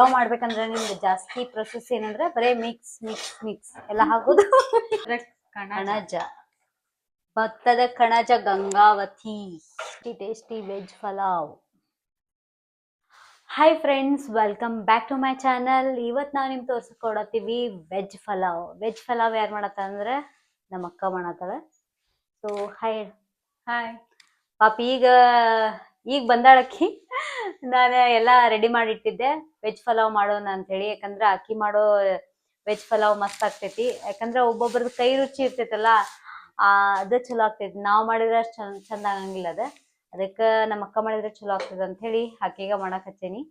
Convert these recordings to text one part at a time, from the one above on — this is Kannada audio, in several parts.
ಪಲಾವ್ ಮಾಡ್ಬೇಕಂದ್ರೆ ನಿಮ್ಗೆ ಜಾಸ್ತಿ ಪ್ರೊಸೆಸ್ ಏನಂದ್ರೆ ಬರೇ ಮಿಕ್ಸ್ ಮಿಕ್ಸ್ ಮಿಕ್ಸ್ ಎಲ್ಲ ಹಾಕೋದು ಕಣಜ. ಭತ್ತದ ಕಣಜ Gangavathi. Tasty veg pulao. Hi friends welcome back to my channel ಇವತ್ತು ನಾವು ನಿಮ್ಗೆ ತೋರ್ಸ್ಕೊಡತ್ತೀವಿ ವೆಜ್ ಪಲಾವ್. ವೆಜ್ ಪಲಾವ್ ಯಾರು ಮಾಡತ್ತ ಅಂದ್ರೆ ನಮ್ಮ ಅಕ್ಕ ಮಾಡತ್ತಾಳ. ಸೊ ಹಾಯ್ ಹಾಯ್ ಪಾಪ ಈಗ ಈಗ ಬಂದಾಳಕ್ಕಿ? ನಾನು ಎಲ್ಲ ರೆಡಿ ಮಾಡಿ ಇಟ್ಟಿದ್ದೆ ವೆಜ್ ಪಲಾವ್ ಮಾಡೋಣ ಅಂತ ಹೇಳಿ ಯಾಕಂದ್ರೆ ಅಕ್ಕಿ ಮಾಡೋ ವೆಜ್ ಪಲಾವ್ ಮಸ್ತ್ ಆಗ್ತೈತಿ. ಯಾಕಂದ್ರೆ ಒಬ್ಬೊಬ್ರದ್ದು ಕೈ ರುಚಿ ಇರ್ತೈತಲ್ಲ ಅದು ಚಲೋ ಆಗ್ತೈತಿ. ನಾವು ಮಾಡಿದ್ರೆ ಅಷ್ಟು ಚಂದ ಆಗಂಗಿಲ್ಲ ಅದ. ಅದಕ್ಕೆ ನಮ್ಮ ಅಕ್ಕ ಮಾಡಿದ್ರೆ ಚಲೋ ಆಗ್ತದೆ ಅಂತ ಹೇಳಿ ಆಕಿಗ ಮಾಡಕ್ ಹಚ್ಚೇನಿ.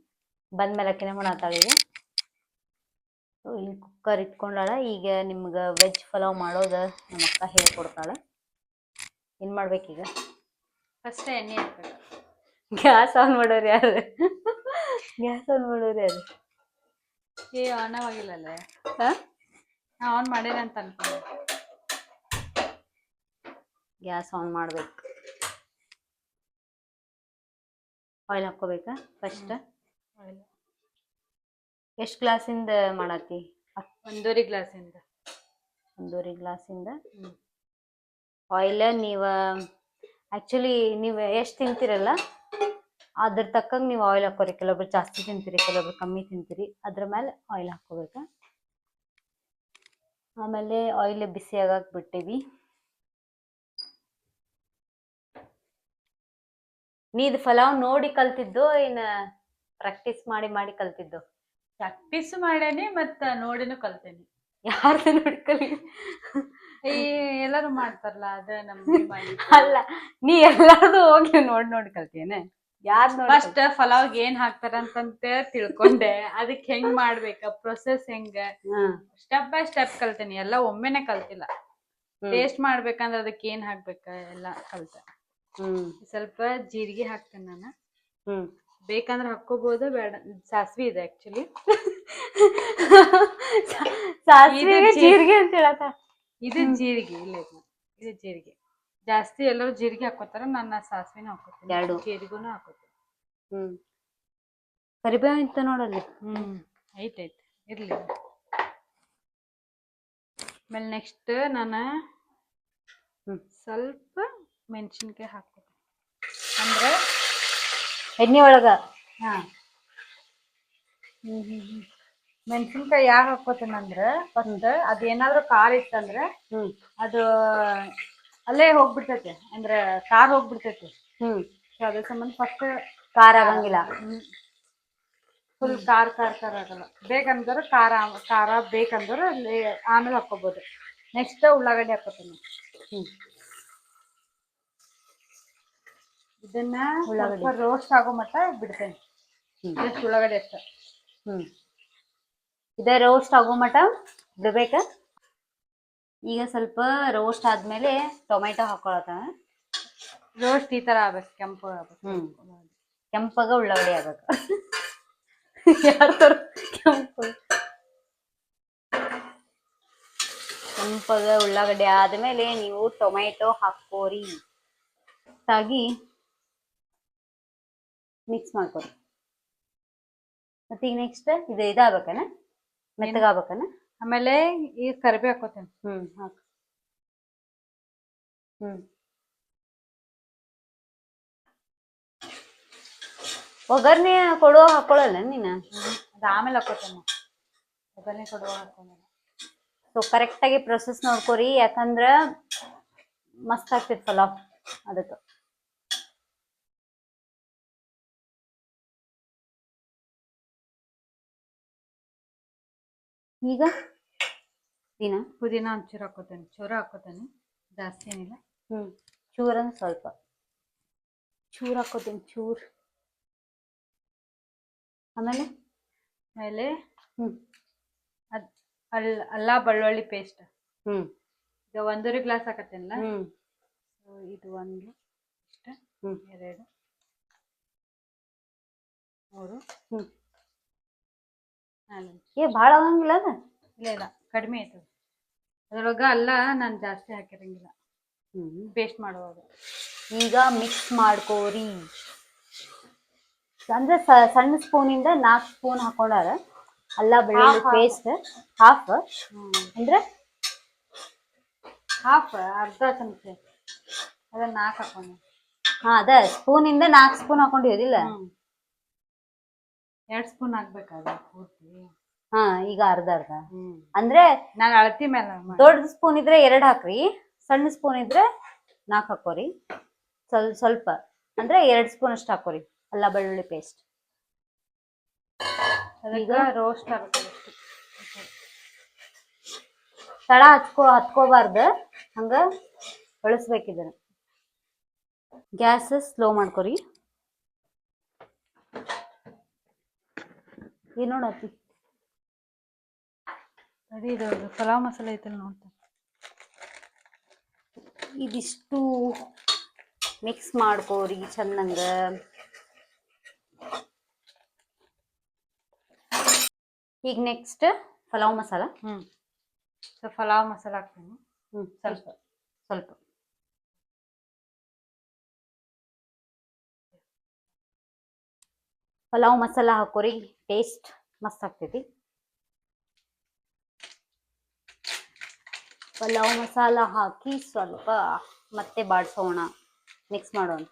ಬಂದ್ಮೇಲೆ ಅಕ್ಕಿನೇ ಮಾಡತ್ತಾಳಿಗೆ ಇಲ್ಲಿ ಕುಕ್ಕರ್ ಇಟ್ಕೊಂಡಾಳ. ಈಗ ನಿಮ್ಗೆ ವೆಜ್ ಪಲಾವ್ ಮಾಡೋದು ನಮ್ಮ ಅಕ್ಕ ಹೇಳ್ಕೊಡ್ತಾಳೆ. ಏನು ಮಾಡ್ಬೇಕೀಗ? ಫಸ್ಟ್ ಎಣ್ಣೆ ಹಾಕ್ಬೇಕು. ಗ್ಯಾಸ್ ಆನ್ ಮಾಡೋರು ಯಾರು? ಗ್ಯಾಸ್ ಆನ್ ಮಾಡೋರು ಯಾರು? ಏ ಆನ್ ಆಗಿಲ್ಲ? ನಾ ಆನ್ ಮಾಡೇನೆ ಅಂತ ಅನ್ಕೊಂಡೆ. ಗ್ಯಾಸ್ ಆನ್ ಮಾಡ್ಬೇಕು. ಆಯಿಲ್ ಹಾಕೋಬೇಕಾ ಫಸ್ಟ್ ಎಷ್ಟು ಗ್ಲಾಸಿಂದ ಮಾಡತ್ತಿ ಒಂದೂರಿ ಗ್ಲಾಸಿಂದ. ಒಂದೂವರೆ ಗ್ಲಾಸಿಂದ. ಆಯಿಲ್ ನೀವು ಆ್ಯಕ್ಚುಲಿ ನೀವು ಎಷ್ಟು ತಿಂತೀರಲ್ಲ? ಅದ್ರ ತಕ್ಕಂಗೆ ನೀವು ಆಯಿಲ್ ಹಾಕೋರಿ. ಕೆಲವೊಬ್ರು ಜಾಸ್ತಿ ತಿಂತೀರಿ ಕೆಲವೊಬ್ರು ಕಮ್ಮಿ ತಿಂತೀರಿ. ಅದ್ರ ಮೇಲೆ ಆಯಿಲ್ ಹಾಕೋಬೇಕಾ. ಆಮೇಲೆ ಆಯಿಲ್ ಬಿಸಿ ಆಗಾಕ್ ಬಿಟ್ಟಿವಿ. ನೀ ಇದು ಪಲಾವ್ ನೋಡಿ ಕಲ್ತಿದ್ದು ಏನ ಪ್ರಾಕ್ಟೀಸ್ ಮಾಡಿ ಮಾಡಿ ಕಲ್ತಿದ್ದು? ಪ್ರಾಕ್ಟೀಸ್ ಮಾಡೇನಿ ಮತ್ತ ನೋಡಿನು ಕಲ್ತೇನಿ. ಯಾರು ನೋಡಿ ಕಲಿ? ಈ ಎಲ್ಲರೂ ಮಾಡ್ತಾರಲ್ಲ ಅದ ನಮ್ಗೆ ಅಲ್ಲ ನೀ ಎಲ್ಲಾರ್ದು ಹೋಗಿ ನೋಡಿ ನೋಡಿ ಕಲ್ತೇನೆ ಯಾರ್ ಫಸ್ಟ್ ಪಲಾವ್ ಏನ್ ಹಾಕ್ತಾರ ಅಂತಂತ ತಿಳ್ಕೊಂಡೆ. ಅದಕ್ ಹೆಂಗ್ ಮಾಡ್ಬೇಕ ಪ್ರೊಸೆಸ್ ಹೆಂಗ? ಸ್ಟೆಪ್ ಬೈ ಸ್ಟೆಪ್ ಕಲ್ತೇನಿ. ಎಲ್ಲ ಒಮ್ಮೆನೆ ಕಲ್ತಿಲ್ಲ. ಟೇಸ್ಟ್ ಮಾಡ್ಬೇಕಂದ್ರ ಅದಕ್ಕೆ ಏನ್ ಹಾಕ್ಬೇಕ ಎಲ್ಲ ಕಲ್ತ. ಸ್ವಲ್ಪ ಜೀರಿಗೆ ಹಾಕ್ತೇನೆ ನಾನು. ಬೇಕಂದ್ರ ಹಾಕೋಬಹುದು ಬೇಡ. ಸಾಸ್ವಿ ಇದೆ ಆಕ್ಚುಲಿ ಜೀರಿಗೆ ಅಂತ ಹೇಳತ್ತ ಇದು ಜೀರಿಗೆ ಇಲ್ಲ ಇದು ಜೀರಿಗೆ. ಜಾಸ್ತಿ ಎಲ್ಲರೂ ಜೀರಿಗೆ ಹಾಕೋತಾರ ನನ್ನ ಸಾಸಿವೆನ ಹಾಕೋತೀನಿ. ಎರಡು. ಜೀರಿಗೆನೂ ಹಾಕೋತೀನಿ. ಹ್ಮ್. ಕರಿಬೇವು ಇಂತ ನೋಡಲ್ಲಿ ಹ್ಮ್. ಐತೆ ಐತೆ. ಇರ್ಲಿ. ಆಮೇಲೆ ನೆಕ್ಸ್ಟ್ ನಾನು ಹ್ಮ್. ಸ್ವಲ್ಪ ಮೆಣಸಿನ್ಕಾಯಿ ಹಾಕೋತೀನಿ ಅಂದ್ರೆ ಎಣ್ಣೆ ಒಳಗ? ಹಾ. ಮೆಣಸಿನ್ಕಾಯಿ ಯಾಕೆ ಹಾಕೋತೀನಿ ಅಂದ್ರೆ ಫಸ್ಟ್ ಅದೇನಾದ್ರೂ ಖಾರ ಇತ್ತಂದ್ರೆ ಹ್ಮ್. ಅದು ಅಲ್ಲೇ ಹೋಗ್ಬಿಡ್ತೈತೆ ಅಂದ್ರೆ ಕಾರ್ ಹೋಗ್ಬಿಡ್ತೈತೆ. ಹ್ಮ್. ಸೊ ಅದ್ರ ಸಂಬಂಧ ಫಸ್ಟ್ ಖಾರ ಆಗಂಗಿಲ್ಲ. ಫುಲ್ ಖಾರ ಖಾರ ಖಾರ ಆಗಲ್ಲ. ಬೇಕಂದ್ರೆ ಖಾರ ಖಾರ ಬೇಕಂದ್ರೆ ಅಲ್ಲಿ ಆಮೇಲೆ ಹಾಕೋಬಹುದು ನೆಕ್ಸ್ಟ್ ಉಳ್ಳಾಗಡ್ಡಿ ಹಾಕೋತೀನಿ ಹ್ಮ್. ಇದನ್ನ ಉಳ್ಳಾಗಡ್ಡಿ. ರೋಸ್ಟ್ ಆಗೋ ಮಟ್ಟ ಬಿಡ್ತೇನೆ. ಜಸ್ಟ್ ಉಳ್ಳಾಗಡ್ಡಿ ಅಷ್ಟ. ಹ್ಮ್. ಇದೇ ರೋಸ್ಟ್ ಆಗೋ ಮಟ್ಟ ಬಿಡ್ಬೇಕ? ಈಗ ಸ್ವಲ್ಪ ರೋಸ್ಟ್ ಆದ್ಮೇಲೆ ಟೊಮೆಟೊ ಹಾಕೊಳತ ರೋಸ್ಟ್ ಈ ತರ ಆಗ್ಬೇಕು ಕೆಂಪು ಆಗ್ಬೇಕು. ಹ್ಮ್. ಕೆಂಪಗ ಉಳ್ಳಾಗಡ್ಡಿ ಆಗ್ಬೇಕು ಯಾರ ಕೆಂಪು? ಕೆಂಪಗ ಉಳ್ಳಾಗಡ್ಡಿ ಆದ್ಮೇಲೆ ನೀವು ಟೊಮೆಟೊ ಹಾಕೋರಿ ತಾಗಿ ಮಿಕ್ಸ್ ಮಾಡ್ಕೊರಿ. ಮತ್ತೆ ಈಗ ನೆಕ್ಸ್ಟ್ ಇದು ಇದಾಗಬೇಕನ? ಮೆತ್ತಗಾಗಬೇಕನ? ಆಮೇಲೆ ಈ ಕರಿಬೇವು ಹಾಕೋತೇನೆ ಹ್ಮ್ ಹಾಕ್. ಹ್ಮ್. ಒಗ್ಗರಣೆ ಕೊಡುವ ಹಾಕೊಳ್ಳಲ್ಲ ನೀನು? ಅದು ಆಮೇಲೆ ಹಾಕೋತೇನೆ ಒಗ್ಗರಣೆ ಕೊಡುವ ಹಾಕೊಳ್ಳಲ್ಲ. ಸೊ ಕರೆಕ್ಟಾಗಿ ಪ್ರೊಸೆಸ್ ನೋಡ್ಕೊರಿ ಯಾಕಂದ್ರ ಮಸ್ತ್ ಆಗ್ತೈತಿ ಪಲಾವ್ ಅದಕ್ಕೆ. ಈಗ? ದಿನ? ಪುದೀನ ಒಂಚೂರು ಹಾಕೋತೇನೆ. ಚೂರು ಹಾಕೋತೇನೆ. ಜಾಸ್ತಿ ಏನಿಲ್ಲ. ಹ್ಞೂ ಚೂರನ್ನು ಸ್ವಲ್ಪ. ಚೂರು ಹಾಕೋತೀನಿ ಚೂರು. ಆಮೇಲೆ? ಆಮೇಲೆ ಹ್ಞೂ ಅದು ಅಲ್ಲ ಅಲ್ಲ ಬೆಳ್ಳುಳ್ಳಿ ಪೇಸ್ಟ್ ಹ್ಞೂ ಈಗ ಒಂದೂವರೆ ಗ್ಲಾಸ್ ಹಾಕತ್ತೇನಲ್ಲ? ಹ್ಞೂ ಇದು ಒಂದು ಇಷ್ಟ. ಹ್ಞೂ ಎರಡು ಮೂರು. ನಾಲ್ಕು ಏ ಭಾಳ ಆಗಂಗಿಲ್ಲ ಅದ? ಇಲ್ಲ ಇಲ್ಲ. ಕಡಿಮೆ ಆಯ್ತದ ಅದ್ರೊಳಗ ಅಲ್ಲ ನಾನು ಜಾಸ್ತಿ ಹಾಕಿರಂಗಿಲ್ಲ. ಹ್ಮ್. ಪೇಸ್ಟ್ ಮಾಡುವಾಗ. ಈಗ ಮಿಕ್ಸ್ ಮಾಡ್ಕೋರಿ. ಅಂದ್ರೆ ಸಣ್ಣ ಸಣ್ಣ ಸ್ಪೂನಿಂದ ನಾಲ್ಕು ಸ್ಪೂನ್ ಹಾಕೊಂಡಾರ ಅಲ್ಲ ಬೆಳ್ಳುಳ್ಳಿ. ಪೇಸ್ಟ್ ಹಾಫ್ ಅಂದ್ರೆ? ಹಾಫ್ ಅರ್ಧ ಚಮಚ. ಅದ ನಾಲ್ಕ್ ಹಾಕೊಂಡ. ಹಾ ಅದ. ಸ್ಪೂನಿಂದ ನಾಲ್ಕು ಸ್ಪೂನ್ ಹಾಕೊಂಡಿರೋದಿಲ್ಲ ಹ್ಮ್. ಎರಡ್ ಸ್ಪೂನ್ ಹಾಕ್ಬೇಕಾದ್ರೆ ಪೂರ್ತಿ. ಹಾ ಈಗ ಅರ್ಧ ಅರ್ಧ. ಅಂದ್ರೆ ನಾನು ಅಳತಿ ಮೇಲೆ ದೊಡ್ಡ ಸ್ಪೂನ್ ಇದ್ರೆ ಎರಡ್ ಹಾಕ್ರಿ ಸಣ್ಣ ಸ್ಪೂನ್ ಇದ್ರೆ ನಾಲ್ಕು ಹಾಕೋರಿ. ಸ್ವಲ್ಪ ಸ್ವಲ್ಪ. ಅಂದ್ರೆ ಎರಡ್ ಸ್ಪೂನ್ ಅಷ್ಟು ಹಾಕೋರಿ ಅಲ್ಲ ಬೆಳ್ಳುಳ್ಳಿ ಪೇಸ್ಟ್ ಈಗ ರೋಸ್ಟ್ ಆಗುತ್ತೆ. ತಳ ಹಚ್ಕೋ ಹತ್ಕೋಬಾರ್ದು. ಹಂಗ ಬಳಸ್ಬೇಕಿದ್ರೆ ಗ್ಯಾಸ್ ಸ್ಲೋ ಮಾಡ್ಕೊರಿ. ಏನ್ ನೋಡತ್ತಿ ಅದೇ ಇದು ಪಲಾವ್ ಮಸಾಲೆ ಐತಲ್ಲ ನೋಡ್ತಾರೆ ಇದಿಷ್ಟು ಮಿಕ್ಸ್ ಮಾಡ್ಕೋರಿ ಚಂದಂಗ. ಈಗ ನೆಕ್ಸ್ಟ್ ಪಲಾವ್ ಮಸಾಲ? ಹ್ಮ್. ಸೊ ಪಲಾವ್ ಮಸಾಲ ಹಾಕ್ತೀನಿ. ಹ್ಮ್ ಸ್ವಲ್ಪ ಸ್ವಲ್ಪ. ಪಲಾವ್ ಮಸಾಲ ಹಾಕೋರಿ ಟೇಸ್ಟ್ ಮಸ್ತ್ ಆಗ್ತೈತಿ. ಪಲಾವ್ ಮಸಾಲ ಹಾಕಿ ಸ್ವಲ್ಪ ಮತ್ತೆ ಬಾಡಿಸೋಣ ಮಿಕ್ಸ್ ಮಾಡೋಣ.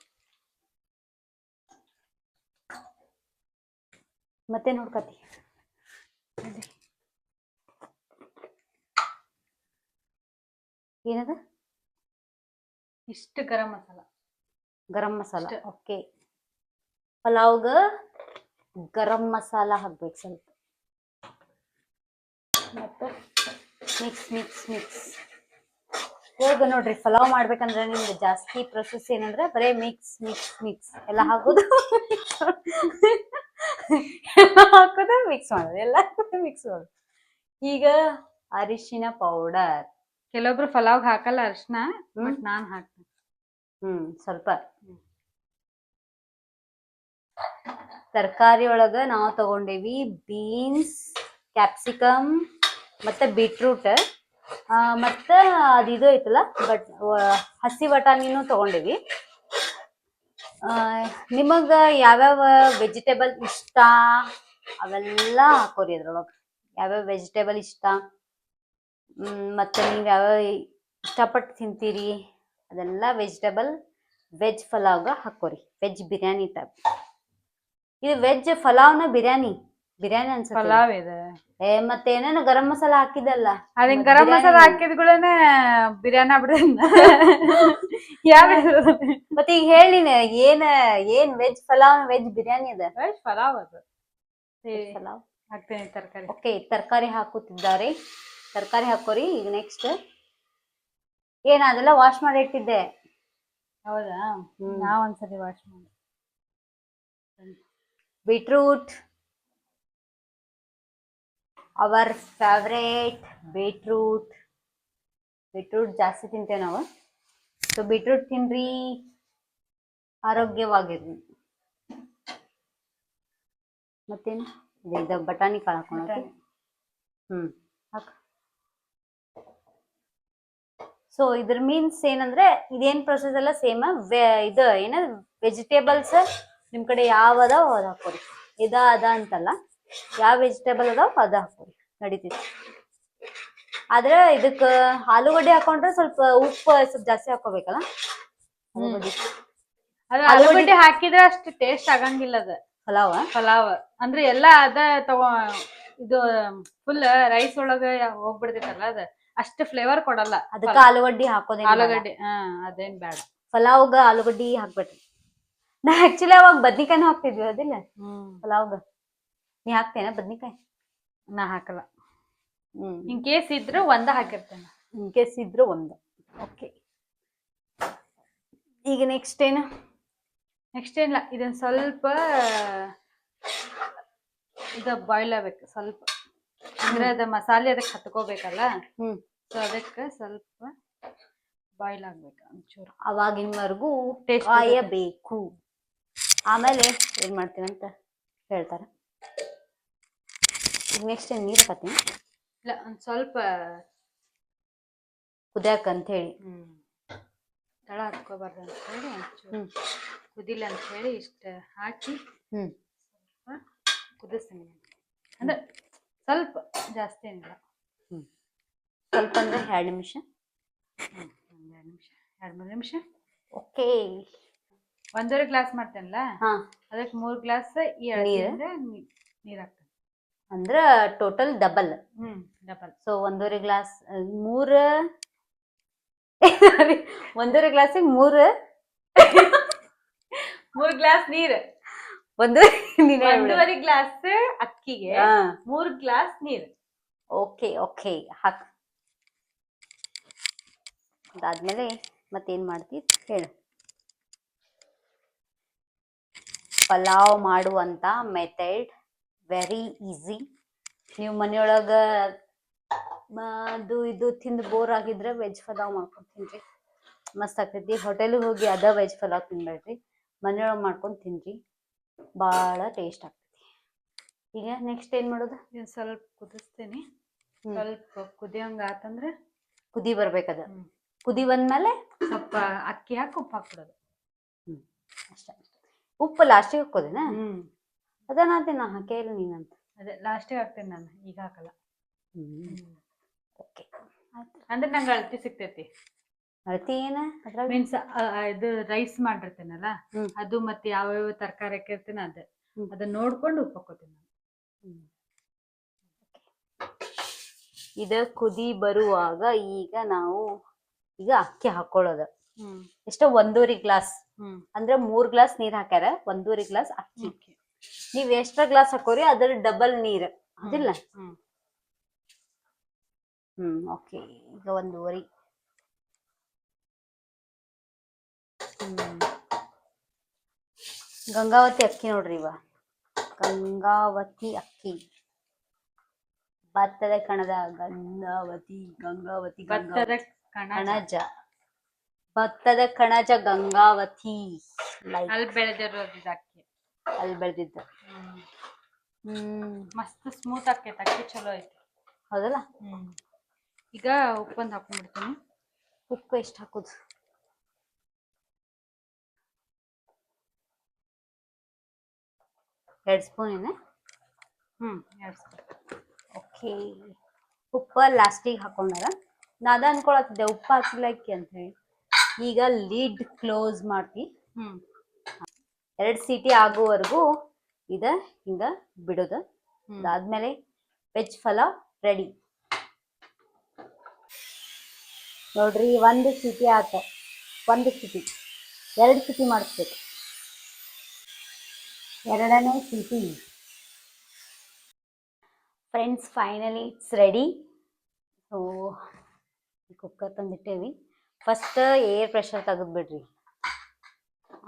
ಮತ್ತೆ ನೋಡ್ಕತಿ. ಏನದ? ಇಷ್ಟು ಗರಂ ಮಸಾಲ. ಗರಂ ಮಸಾಲ. ಓಕೆ ಪಲಾವ್ಗ ಗರಂ ಮಸಾಲ ಹಾಕ್ಬೇಕು ಸ್ವಲ್ಪ. ಮತ್ತು ಮಿಕ್ಸ್ ಮಿಕ್ಸ್ ಮಿಕ್ಸ್ ಇವಾಗ ನೋಡ್ರಿ ಪಲಾವ್ ಮಾಡ್ಬೇಕಂದ್ರೆ ನಿಮ್ಗೆ ಜಾಸ್ತಿ ಪ್ರೊಸೆಸ್ ಏನಂದ್ರೆ ಬರೇ ಮಿಕ್ಸ್ ಮಿಕ್ಸ್ ಮಿಕ್ಸ್ ಎಲ್ಲ ಹಾಕೋದು. ಎಲ್ಲ ಹಾಕೋದು ಮಿಕ್ಸ್ ಮಾಡೋದು. ಎಲ್ಲ ಮಿಕ್ಸ್ ಮಾಡೋದು. ಈಗ ಅರಿಶಿನ ಪೌಡರ್ ಕೆಲವೊಬ್ರು ಪಲಾವ್ ಹಾಕಲ್ಲ ಅರಿಶಿನ. ಬಟ್ ನಾನ್ ಹಾಕ್ತೀನಿ. ಹ್ಮ್ ಸ್ವಲ್ಪ. ತರಕಾರಿ ಒಳಗ ನಾವು ತಗೊಂಡೇವಿ ಬೀನ್ಸ್ ಕ್ಯಾಪ್ಸಿಕಮ್ ಮತ್ತೆ ಬೀಟ್ರೂಟ್. ಮತ್ತ ಇದು ಐತಲ್ಲ, ಬಟ್ ಹಸಿ ಬಟಾಣಿನೂ ತಗೊಂಡೇವಿ. ನಿಮಗ ಯಾವ್ಯಾವ ವೆಜಿಟೇಬಲ್ ಇಷ್ಟ? ಅವೆಲ್ಲ ಹಾಕೋರಿ ಅದ್ರೊಳಗೆ. ಯಾವ್ಯಾವ ವೆಜಿಟೇಬಲ್ ಇಷ್ಟ? ಮತ್ತೆ ನೀವ್ ಯಾವ್ಯಾವ ಇಷ್ಟಪಟ್ಟು ತಿಂತೀರಿ? ಅದೆಲ್ಲ ವೆಜಿಟೇಬಲ್, ವೆಜ್ ಪಲಾವ್ಗ ಹಾಕೋರಿ. ವೆಜ್ ಬಿರಿಯಾನಿ ಟೈಪ್ ಇದು ವೆಜ್ ಫಲಾವ್ನ ಬಿರಿಯಾನಿ. ಬಿರಿಯಾನಿ ಅನ್ಸುತ್ತೆ ಪಲಾವ್ ಇದೆ. ಏ ಮತ್ತೆ ಏನೇನು ಗರಂ ಮಸಾಲ ಹಾಕಿದಲ್ಲ ಅದನ್ ಮತ್ತ್ ಗರಂ ಮಸಾಲ ಹಾಕಿದ ಕೂಡನೆ ಬಿರಿಯಾನಿ ಆಗ್ಬಿಡ್ತದ ಯಾವ ಮತ್ತೆ ಈಗ ಹೇಳಿನ ಏನ್ ಏನ್ ವೆಜ್ ಫಲಾವ್ ವೆಜ್ ಬಿರಿಯಾನಿ ಅದ ಪಲಾವ್ ಅದು. ಪಲಾವ್. ಹಾಕ್ತೇನೆ ತರಕಾರಿ. ಓಕೆ ತರಕಾರಿ ಹಾಕುತ್ತಿದ್ದಾರೆ. ತರಕಾರಿ ಹಾಕೋರಿ ಈಗ ನೆಕ್ಸ್ಟ್ ಏನ ಅದೆಲ್ಲ ವಾಶ್ ಮಾಡಿ ಇಟ್ಟಿದ್ದೆ? ಹೌದಾ. ನಾವ್ ಒಂದ್ಸರಿ ವಾಶ್ ಮಾಡಿ. Beetroot our favourite beetroot beetroot ಜಾಸ್ತಿ ತಿಂತೇವೆ ನಾವು. ಸೊ ಬೀಟ್ರೂಟ್ ತಿನ್ರಿ ಆರೋಗ್ಯವಾಗಿರ್ರಿ ಮತ್ತೇನು? ಇದು- ಬಟಾಣಿ ಕಾಳು ಹಾಕೊಳಕ್ಕೆ ಹ್ಞೂ ಹಾಕ್. ಸೊ ಇದ್ರ ಮೀನ್ಸ್ ಏನಂದ್ರೆ ಇದೇನ್ ಪ್ರೊಸೆಸ್ ಎಲ್ಲ ಸೇಮ್ ಇದು ಏನ ವೆಜಿಟೇಬಲ್ಸ್ ನಿಮ್ ಕಡೆ ಯಾವ ಅದಾವ ಅದ ಹಾಕೋರಿ. ಇದ ಅದ ಅಂತಲ್ಲ. ಯಾವ ವೆಜಿಟೇಬಲ್ ಅದಾವ ಅದ ಹಾಕೋರಿ. ನಡೀತೈತಿ. ಆದ್ರೆ ಇದಕ್ಕ ಆಲೂಗಡ್ಡೆ ಹಾಕೊಂಡ್ರೆ ಸ್ವಲ್ಪ ಉಪ್ಪು ಸ್ವಲ್ಪ ಜಾಸ್ತಿ ಹಾಕೋಬೇಕಲ್ಲ. ಆಲೂಗಡ್ಡೆ. ಅದು ಆಲೂಗಡ್ಡೆ- ಹಾಕಿದ್ರೆ ಅಷ್ಟು ಟೇಸ್ಟ್ ಆಗಂಗಿಲ್ಲ ಅದ. ಪಲಾವ ಪಲಾವ್. ಅಂದ್ರೆ ಎಲ್ಲಾ ಅದ ತಗೋ ಇದು ಫುಲ್ ರೈಸ್ ಒಳಗ ಹೋಗ್ಬಿಡ್ತೈತಲ್ಲ ಅದ. ಅಷ್ಟು ಫ್ಲೇವರ್ ಕೊಡಲ್ಲ. ಅದಕ್ಕ ಆಲೂಗಡ್ಡಿ ಹಾಕೋದೇ ಆಲೂಗಡ್ಡೆ ಹಾ ಅದೇನ್ ಬೇಡ. ಪಲಾವ್ಗ ಆಲೂಗಡ್ಡಿ ಹಾಕ್ಬೇಡ್ರಿ. ನಾ ಆಕ್ಚುಲಿ ಅವಾಗ ಬದ್ನಿಕಾಯಿನೂ ಹಾಕ್ತಿದ್ವಿ ಅದಿಲ್ಲ ಹ್ಮ್. ಪಲಾವ್ಗ. ನೀ ಹಾಕ್ತೇನ ಬದ್ನಿಕಾಯಿ? ನಾ ಹಾಕಲ್ಲ. ಹ್ಮ್. ಇನ್ ಕೇಸ್ ಇದ್ರೆ ಒಂದ ಹಾಕಿರ್ತೇನೆ. ಇನ್ ಕೇಸ್ ಇದ್ರೆ ಒಂದು. ಓಕೆ ಈಗ ನೆಕ್ಸ್ಟ್ ಏನು? ನೆಕ್ಸ್ಟ್ ಏನಿಲ್ಲ ಇದನ್ನ ಸ್ವಲ್ಪ ಇದು ಬಾಯ್ಲ್ ಆಗ್ಬೇಕು ಸ್ವಲ್ಪ. ಅಂದ್ರೆ ಅದ ಮಸಾಲೆ ಅದಕ್ಕೆ ಹತ್ಕೋಬೇಕಲ್ಲ? ಹ್ಮ್. ಸೊ ಅದಕ್ಕೆ ಸ್ವಲ್ಪ ಬಾಯ್ಲ್ ಆಗ್ಬೇಕು ಒಂಚೂರು. ಅವಾಗಿನವರೆಗೂ ಟೇಸ್ಟ್ ಕಾಯಬೇಕು. ಆಮೇಲೆ ಏನ್ ಮಾಡ್ತೀನಿ ಅಂತ ಹೇಳ್ತಾರೆ. ನೆಕ್ಸ್ಟ್ ಏನು ನೀರು ಹಾಕತ್ತೀನಿ? ಇಲ್ಲ ಒಂದು ಸ್ವಲ್ಪ ಕುದ್ಯಾಕ ಅಂತ ಹೇಳಿ ತಳ ಹಾಕ್ಕೋಬಾರ್ದು ಅಂತ ಹೇಳಿ ಒಂಚೂರು ಕುದಿಲ್ಲ ಅಂತ ಹೇಳಿ ಇಷ್ಟ ಹಾಕಿ ಸ್ವಲ್ಪ ಕುದಿಸ್ತೀನಿ ಅಂದ್ರೆ ಸ್ವಲ್ಪ ಜಾಸ್ತಿ ಏನಿಲ್ಲ. ಸ್ವಲ್ಪ ಅಂದ್ರೆ ಎರಡು ನಿಮಿಷ. ಹ್ಞೂ ಒಂದ್ ಎರಡು ನಿಮಿಷ ಎರಡು ಮೂರು ನಿಮಿಷ. ಓಕೆ ಒಂದೂವರೆ ಗ್ಲಾಸ್ ಮಾಡ್ತೇನಲ್ಲ? ಹಾ. ಅದಕ್ಕೆ ಮೂರು ಗ್ಲಾಸ್ ಈ ಅಳತೆಯಿಂದ ನೀರು ಹಾಕ್ತೇನೆ. ಅಂದ್ರ total double hmm double so ಒಂದೂವರೆ ಗ್ಲಾಸ್ ಮೂರ ಒಂದೂವರೆ ಗ್ಲಾಸಿಗೆ ಮೂರು. ಮೂರ್ ಗ್ಲಾಸ್ ನೀರು. ಒಂದು ಒಂದೂವರೆ ಗ್ಲಾಸ್ ಅಕ್ಕಿಗೆ ಮೂರ್ ಗ್ಲಾಸ್ ನೀರು. ಓಕೆ ಓಕೆ ಹಾಕ್. ಅದಾದ್ಮೇಲೆ ಮತ್ತೇನ್ ಮಾಡ್ತಿ ಹೇಳು. ಪಲಾವ್ ಮಾಡುವಂತ ಮೆಥಡ್ ವೆರಿ ಈಸಿ ನೀವು ಮನೆಯೊಳಗ ಅದು ಇದು ತಿಂದು ಬೋರ್ ಆಗಿದ್ರೆ ವೆಜ್ ಪಲಾವ್ ಮಾಡ್ಕೊಂಡು ತಿನ್ರಿ. ಮಸ್ತ್ ಆಗ್ತೈತಿ. ಹೋಟೆಲಿಗೆ ಹೋಗಿ ಅದ ವೆಜ್ ಪಲಾವ್ ತಿನ್ಬೇಡ್ರಿ. ಮನೆಯೊಳಗೆ ಮಾಡ್ಕೊಂಡು ತಿನ್ರಿ. ಭಾಳ ಟೇಸ್ಟ್ ಆಗ್ತೈತಿ. ಈಗ ನೆಕ್ಸ್ಟ್ ಏನು ಮಾಡೋದು? ನೀವು ಸ್ವಲ್ಪ ಕುದಿಸ್ತೀನಿ. ಸ್ವಲ್ಪ ಕುದಿಯಂಗ ಆತಂದ್ರೆ ಕುದಿ ಬರ್ಬೇಕದ. ಕುದಿ ಬಂದ್ಮೇಲೆ ಸ್ವಲ್ಪ ಅಕ್ಕಿ ಹಾಕಿ ಉಪ್ಪು ಹಾಕ್ಬಿಡೋದು. ಅಷ್ಟೇ. ಉಪ್ಪು ಲಾಸ್ಟಿಗೆ ಹಾಕೋದೇನ ಹ್ಮ್. ಅದನ್ನ ನಾ ಹಾಕೇ ಇಲ್ಲ ನೀನಂತ. ಅದೇ ಲಾಸ್ಟಿಗೆ ಹಾಕ್ತೇನೆ ನಾನು ಈಗ ಹಾಕಲ್ಲ. ಓಕೆ ಅಂದ್ರೆ ನಂಗೆ ಅಳತಿ ಸಿಗ್ತೈತಿ. ಅಳತಿ ಏನ? ಅದ್ರಾಗ? ಮೀನ್ಸ್ ಇದು ರೈಸ್ ಮಾಡಿರ್ತೇನಲ್ಲ ಹ್ಮ್. ಅದು ಮತ್ತೆ ಯಾವ್ಯಾವ ತರಕಾರಿ ಹಾಕಿರ್ತೇನೆ ಅದೇ. ಹ್ಮ್. ಅದನ್ನ ನೋಡ್ಕೊಂಡು ಉಪ್ಪು ಹಾಕೋತೀನಿ ನಾನು. ಇದ ಕುದಿ ಬರುವಾಗ ಈಗ ನಾವು ಈಗ ಅಕ್ಕಿ ಹಾಕೊಳ್ಳೋದು. ಎಷ್ಟೋ ಒಂದೂವರೆ ಗ್ಲಾಸ್ ಅಂದ್ರೆ ಮೂರ್ ಗ್ಲಾಸ್ ನೀರ್ ಹಾಕ್ಯಾರ ಒಂದೂವರೆ ಗ್ಲಾಸ್ ಅಕ್ಕಿ. ನೀವ್ ಎಷ್ಟ ಗ್ಲಾಸ್ ಹಾಕೋರಿ ಅದ್ರ ಡಬಲ್ ನೀರ್. ಅದಿಲ್ಲ? ಹ್ಮ್ ಓಕೆ. ಈಗ ಒಂದೂವರೆ. ಗಂಗಾವತಿ ಅಕ್ಕಿ ನೋಡ್ರಿ ಇವ. ಗಂಗಾವತಿ ಅಕ್ಕಿ. ಭತ್ತದ ಕಣದ ಗಂಗಾವತಿ ಗಂಗಾವತಿ ಗಂಗಾವತಿ. ಕಣಜ. ಭತ್ತದ ಕಣಜ ಗಂಗಾವತಿ. ಅಲ್ಲಿ ಬೆಳೆದಿರೋದು ಇದು ಅಕ್ಕಿ ಅಲ್ಲಿ ಬೆಳೆದಿದ್ದ. ಹ್ಮ್. ಮಸ್ತ್ ಸ್ಮೂತ್ ಆಕೈತೆ ಅಕ್ಕಿ ಚಲೋ ಐತಿ. ಹೌದಲ್ಲ? ಹ್ಮ್. ಈಗ ಉಪ್ಪೊಂದು ಹಾಕೊಂಡ್ಬಿಡ್ತೀನಿ. ಉಪ್ಪು ಎಷ್ಟು ಹಾಕೋದು? ಎರಡು ಸ್ಪೂನ್ ಏನ ಹ್ಮ್ ಎರಡು ಸ್ಪೂನ್. ಓಕೆ. ಉಪ್ಪ ಲಾಸ್ಟಿಗೆ ಹಾಕೊಂಡಾರ? ನಾದ ಅನ್ಕೊಳತ್ತಿದ್ದೆ ಉಪ್ಪು ಹಾಕಿಲ್ಲಕ್ಕಿ ಅಂತ ಹೇಳಿ. ಈಗ ಲೀಡ್ ಕ್ಲೋಸ್ ಮಾಡ್ತೀವಿ ಎರಡು ಸೀಟಿ ಆಗೋವರೆಗೂ ಇದ ಹಿಂಗ ಬಿಡೋದು. ಅದಾದ್ಮೇಲೆ ವೆಜ್ ಫಲಾವ್ ರೆಡಿ ನೋಡ್ರಿ ಒಂದು ಸಿಟಿ ಆತ. ಒಂದು ಸಿಟಿ. ಎರಡು ಸಿಟಿ ಮಾಡಿಸ್ಬೇಕು. ಎರಡನೇ city. Friends finally it's ready so cooker ತಂದಿಟ್ಟೇವಿ. First air pressure ತೆಗೆದ್ಬಿಡ್ರಿ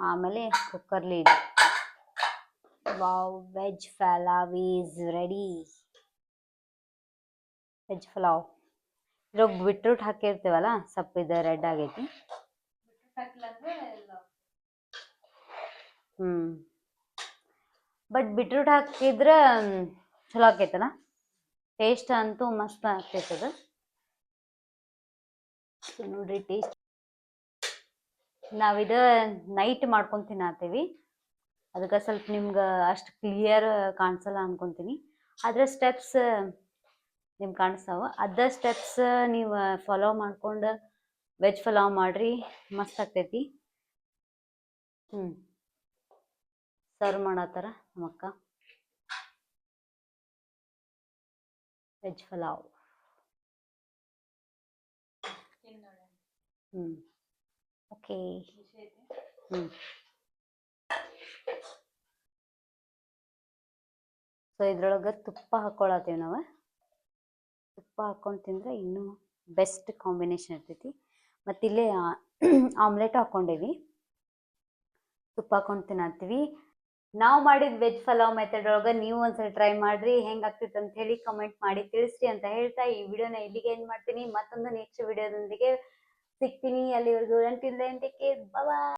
ಆಮೇಲೆ ಕುಕ್ಕರ್ಲಿ lid wow veg pulao is ready veg pulao ಇದ್ರಾಗ ಬಿಟ್ರೂಟ್ ಹಾಕಿರ್ತೀವಲ್ಲ ಸಪ್ಪಿದ ರೆಡ್ ಆಗೈತಿ. ಹ್ಮ್. ಬಟ್ ಬಿಟ್ರೂಟ್ ಹಾಕಿದ್ರೆ ಚಲೋ ಆಕೈತಲ್ಲ? ಟೇಸ್ಟ್ ಅಂತೂ ಮಸ್ತ್ ಆಗ್ತೈತದ. So ನೋಡ್ರಿ ಟೇಸ್ಟ್ ನಾವಿದ ನೈಟ್ ಮಾಡ್ಕೊಂಡು ತಿನ್ನತ್ತೀವಿ ಅದಕ್ಕೆ ಸ್ವಲ್ಪ ನಿಮ್ಗೆ ಅಷ್ಟು ಕ್ಲಿಯರ್ ಕಾಣಿಸಲ್ಲ ಅನ್ಕೊಂತೀನಿ. ಅದರ ಸ್ಟೆಪ್ಸ್ ನಿಮ್ಗೆ ಕಾಣಿಸ್ತಾವ ಅದ ಸ್ಟೆಪ್ಸ್ ನೀವು ಫಾಲೋ ಮಾಡ್ಕೊಂಡು ವೆಜ್ ಪಲಾವ್ ಮಾಡ್ರಿ, ಮಸ್ತ್ ಆಗ್ತೈತಿ. ಹ್ಞೂ ಸರ್ವ್ ಮಾಡತ್ತಾರ ನಮ್ಮಕ್ಕ. ವೆಜ್ ಪಲಾವ್. ಹ್ಞೂ ಓಕೆ. ಸೊ ಇದ್ರೊಳಗೆ ತುಪ್ಪ ಹಾಕೊಳತ್ತೀವಿ ನಾವು. ತುಪ್ಪ ಹಾಕೊಂಡು ತಿಂದ್ರೆ ಇನ್ನೂ ಬೆಸ್ಟ್ ಕಾಂಬಿನೇಷನ್ ಇರ್ತೈತಿ. ಮತ್ತು ಇಲ್ಲೇ ಆಮ್ಲೆಟ್ ಹಾಕ್ಕೊಂಡೇವಿ ತುಪ್ಪ ಹಾಕೊಂಡು ತಿನ್ನತ್ತೀವಿ. ನಾವು ಮಾಡಿದ ವೆಜ್ ಪಲಾವ್ ಮೆಥಡ್ ಒಳಗೆ ನೀವು ಒಂದ್ಸಲ ಟ್ರೈ ಮಾಡ್ರಿ. ಹೆಂಗ್ ಆಗ್ತೈತೆ ಅಂತ ಹೇಳಿ ಕಮೆಂಟ್ ಮಾಡಿ ತಿಳಿಸ್ರಿ ಅಂತ ಹೇಳ್ತಾ ಈ ವಿಡಿಯೋನ ಇಲ್ಲಿಗೆ ಏನು ಮಾಡ್ತೀನಿ. ಮತ್ತೊಂದು ನೆಕ್ಸ್ಟ್ ವಿಡಿಯೋದೊಂದಿಗೆ ಸಿಗ್ತೀನಿ ಅಲ್ಲಿವರೆಗೂ until then take care bye